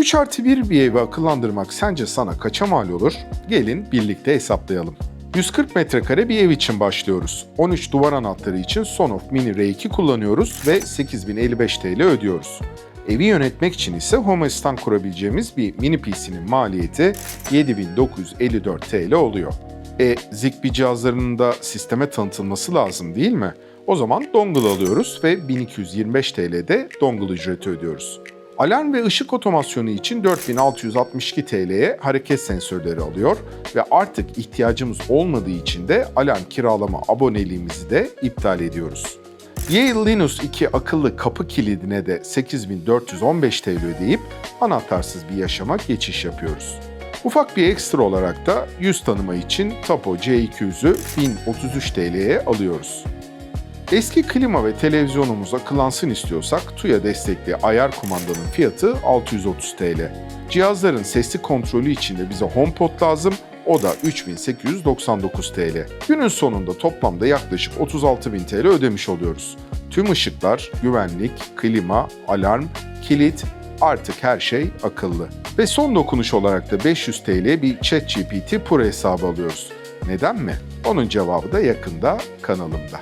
3 artı 1 bir evi akıllandırmak sence sana kaça mal olur? Gelin birlikte hesaplayalım. 140 metrekare bir ev için başlıyoruz. 13 duvar anahtarı için Sonoff Mini R2 kullanıyoruz ve 8055 TL ödüyoruz. Evi yönetmek için ise Home Assistant kurabileceğimiz bir mini PC'nin maliyeti 7954 TL oluyor. E, Zigbee cihazlarının da sisteme tanıtılması lazım değil mi? O zaman dongle alıyoruz ve 1225 TL'de dongle ücreti ödüyoruz. Alarm ve ışık otomasyonu için 4662 TL'ye hareket sensörleri alıyor ve artık ihtiyacımız olmadığı için de alarm kiralama aboneliğimizi de iptal ediyoruz. Yale Linux 2 akıllı kapı kilidine de 8415 TL ödeyip anahtarsız bir yaşama geçiş yapıyoruz. Ufak bir ekstra olarak da yüz tanıma için Tapo C200'ü 1033 TL'ye alıyoruz. Eski klima ve televizyonumuz akıllansın istiyorsak TUYA destekli ayar kumandanın fiyatı 630 TL. Cihazların sesli kontrolü için de bize HomePod lazım. O da 3899 TL. Günün sonunda toplamda yaklaşık 36.000 TL ödemiş oluyoruz. Tüm ışıklar, güvenlik, klima, alarm, kilit, artık her şey akıllı. Ve son dokunuş olarak da 500 TL bir ChatGPT Pro hesabı alıyoruz. Neden mi? Onun cevabı da yakında kanalımda.